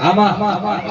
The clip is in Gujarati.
આમાં.